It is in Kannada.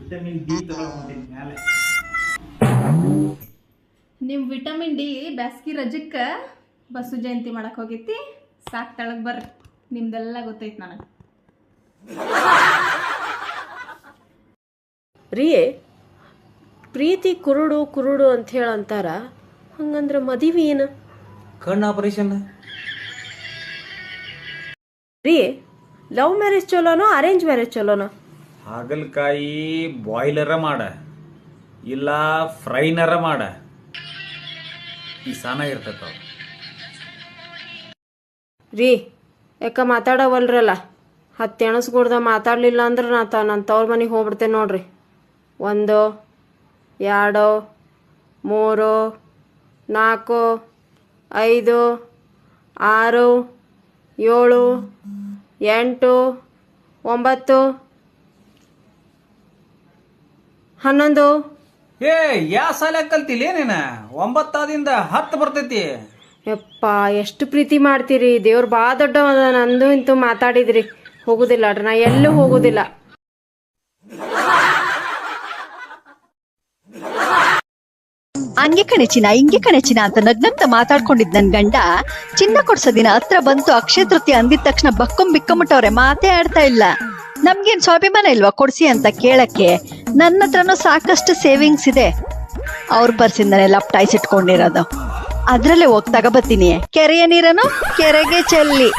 ವಿಟಮಿನ್ ಡಿ ತಗೊಂಡ್ಬಿಟ್ಟಿನಿ ಮ್ಯಾಲೆ ನಿಮ್ಮ ವಿಟಮಿನ್ ಡಿ ಬ್ಯಾಸ್ಗಿ ರಜಕ್ಕ ಬಸ್ಸು ಜಯಂತಿ ಮಾಡಕ್ ಹೋಗಿತ್ತಿ? ಸಾಕ್ ತಳಗ್ ಬರ್ರಿ. ನಿಮ್ದೆಲ್ಲ ಗೊತ್ತೈತ್ ನನಗೆ. ರೀ ಪ್ರೀತಿ ಕುರುಡು ಕುರುಡು ಅಂತ ಹೇಳಂತಾರ ಅಂತಾರ ಮದಿವಿ ಮದುವೆ ಏನು? ಕಣ್ಣು ಆಪರೇಷನ್ ರೀ ಲವ್ ಮ್ಯಾರೇಜ್ ಚಲೋನೋ ಅರೇಂಜ್ ಮ್ಯಾರೇಜ್ ಚಲೋನೋ? ಹಾಗಲಕಾಯಿ ಬಾಯ್ಲರ ಮಾಡ. ಇಲ್ಲ ಫ್ರೈನರ ಮಾಡ. ಈ ಸಾನ ಇರ್ತೈತ ರೀ ಯಾಕ ಮಾತಾಡವಲ್ರಲ್ಲ? ಹತ್ತು ಎಣಸ್ಗೂಡ್ದ ಮಾತಾಡಲಿಲ್ಲ ಅಂದ್ರೆ ನಾ ತ ನನ್ನ ತವ್ರ ಮನೆಗೆ ಹೋಗ್ಬಿಡ್ತೇನೆ ನೋಡ್ರಿ. ಒಂದು ಎರಡು ಮೂರು ನಾಲ್ಕು ಐದು ಆರು ಏಳು ಎಂಟು ಒಂಬತ್ತು ಹನ್ನೊಂದು. ಏ ಯಾ ಸಾಲ ಕಲ್ತಿಲ್ಲ ನೀನ? ಒಂಬತ್ತಾದಿಂದ ಹತ್ತು ಬರ್ತೈತಿ. ಯಪ್ಪ ಎಷ್ಟು ಪ್ರೀತಿ ಮಾಡ್ತೀರಿ. ದೇವ್ರು ಭಾಳ ದೊಡ್ಡ ನಂದು ಇಂತು ಮಾತಾಡಿದ್ರಿ. ಹೋಗುದಿಲ್ಲ ನಾ ಎಲ್ಲೂ ಹೋಗುದಿಲ್ಲ. ಹಂಗೆ ಕಣೆ ಚಿನ್ನ, ಹಿಂಗೆ ಕಣೆ ಚಿನ್ನ ಅಂತ ನಗ್ನಂತ ಮಾತಾಡ್ಕೊಂಡಿದ್ ನನ್ ಗಂಡ. ಚಿನ್ನ ಕೊಡ್ಸೋ ದಿನ ಹತ್ರ ಬಂತು, ಅಕ್ಷಯ ತೃತೀಯ ಅಂದಿದ ತಕ್ಷಣ ಬಕ್ಕಂ ಬಿಕ್ಕಂಬಿಟ್ಟವ್ರೆ ಮಾತೇ ಆಡ್ತಾ ಇಲ್ಲ. ನಮ್ಗೇನ್ ಸ್ವಾಭಿಮಾನ ಇಲ್ವಾ ಕೊಡ್ಸಿ ಅಂತ ಕೇಳಕ್ಕೆ? ನನ್ನ ಹತ್ರನೂ ಸಾಕಷ್ಟು ಸೇವಿಂಗ್ಸ್ ಇದೆ. ಅವ್ರ ಪರ್ಸಿಂದನೇ ಲಪ್ಟಾಯ್ಸಿಟ್ಕೊಂಡಿರೋದು ಅದ್ರಲ್ಲೇ ಹೋಗ್ ತಗೋಬತ್ತೀನಿ ಕೆರೆಯ ನೀರನ್ನು ಕೆರೆಗೆ ಚೆಲ್ಲಿ.